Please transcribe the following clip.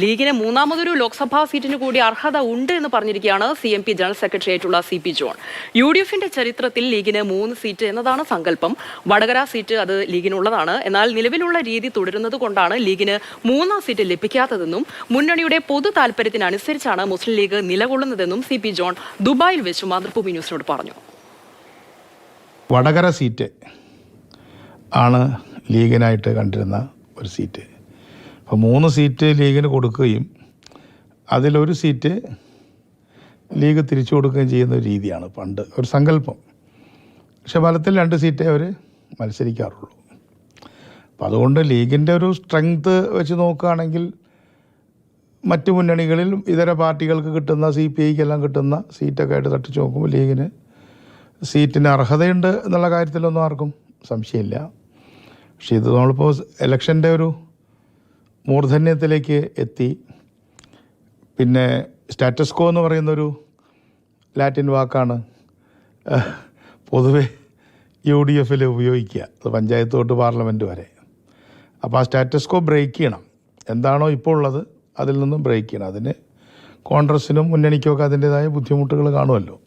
ലീഗിന് മൂന്നാമതൊരു ലോക്സഭാ സീറ്റിന് കൂടി അർഹത ഉണ്ട് എന്ന് പറഞ്ഞിരിക്കുകയാണ് C M P general secretary ആയിട്ടുള്ള C P John. U D എഫിന്റെ ചരിത്രത്തിൽ ലീഗിന് മൂന്ന് സീറ്റ് എന്നതാണ് സങ്കല്പം. വടകര സീറ്റ് അത് ലീഗിനുള്ളതാണ്. എന്നാൽ നിലവിലുള്ള രീതി തുടരുന്നത് കൊണ്ടാണ് ലീഗിന് മൂന്നാം സീറ്റ് ലഭിക്കാത്തതെന്നും മുന്നണിയുടെ പൊതു താല്പര്യത്തിനനുസരിച്ചാണ് മുസ്ലിം ലീഗ് നിലകൊള്ളുന്നതെന്നും സി പി ജോൺ ദുബായിൽ വെച്ച് മാതൃഭൂമി ന്യൂസിനോട് പറഞ്ഞു. വടകര സീറ്റ് ആണ് ലീഗിനായിട്ട് കണ്ടിരുന്ന ഒരു സീറ്റ്. അപ്പോൾ മൂന്ന് സീറ്റ് ലീഗിന് കൊടുക്കുകയും അതിലൊരു സീറ്റ് ലീഗ് തിരിച്ചു കൊടുക്കുകയും ചെയ്യുന്ന ഒരു രീതിയാണ് പണ്ട് ഒരു സങ്കല്പം. പക്ഷെ ഫലത്തിൽ രണ്ട് സീറ്റേ അവർ മത്സരിക്കാറുള്ളൂ. അപ്പം അതുകൊണ്ട് ലീഗിന്റെ ഒരു സ്ട്രെങ്ത് വെച്ച് നോക്കുകയാണെങ്കിൽ മറ്റ് മുന്നണികളിൽ ഇതര പാർട്ടികൾക്ക് കിട്ടുന്ന സി പി ഐക്കെല്ലാം കിട്ടുന്ന സീറ്റൊക്കെ ആയിട്ട് തട്ടിച്ച് നോക്കുമ്പോൾ ലീഗിന് സീറ്റിന് അർഹതയുണ്ട് എന്നുള്ള കാര്യത്തിലൊന്നും ആർക്കും സംശയമില്ല. പക്ഷേ ഇത് നമ്മളിപ്പോൾ ഇലക്ഷന്റെ ഒരു മൂർധന്യത്തിലേക്ക് എത്തി. പിന്നെ സ്റ്റാറ്റസ്കോ എന്ന് പറയുന്നൊരു ലാറ്റിൻ വാക്കാണ്. പൊതുവെ യു ഡി എഫിൽ ഉപയോഗിക്കുക. അത് പഞ്ചായത്ത് തൊട്ട് പാർലമെന്റ് വരെ. അപ്പോൾ ആ സ്റ്റാറ്റസ്കോ ബ്രേക്ക് ചെയ്യണം. എന്താണോ ഇപ്പോൾ ഉള്ളത് അതിൽ നിന്നും ബ്രേക്ക് ചെയ്യണം. അതിന് കോൺഗ്രസ്സിനും മുന്നണിക്കുമൊക്കെ അതിന്റെതായ ബുദ്ധിമുട്ടുകൾ കാണുമല്ലോ.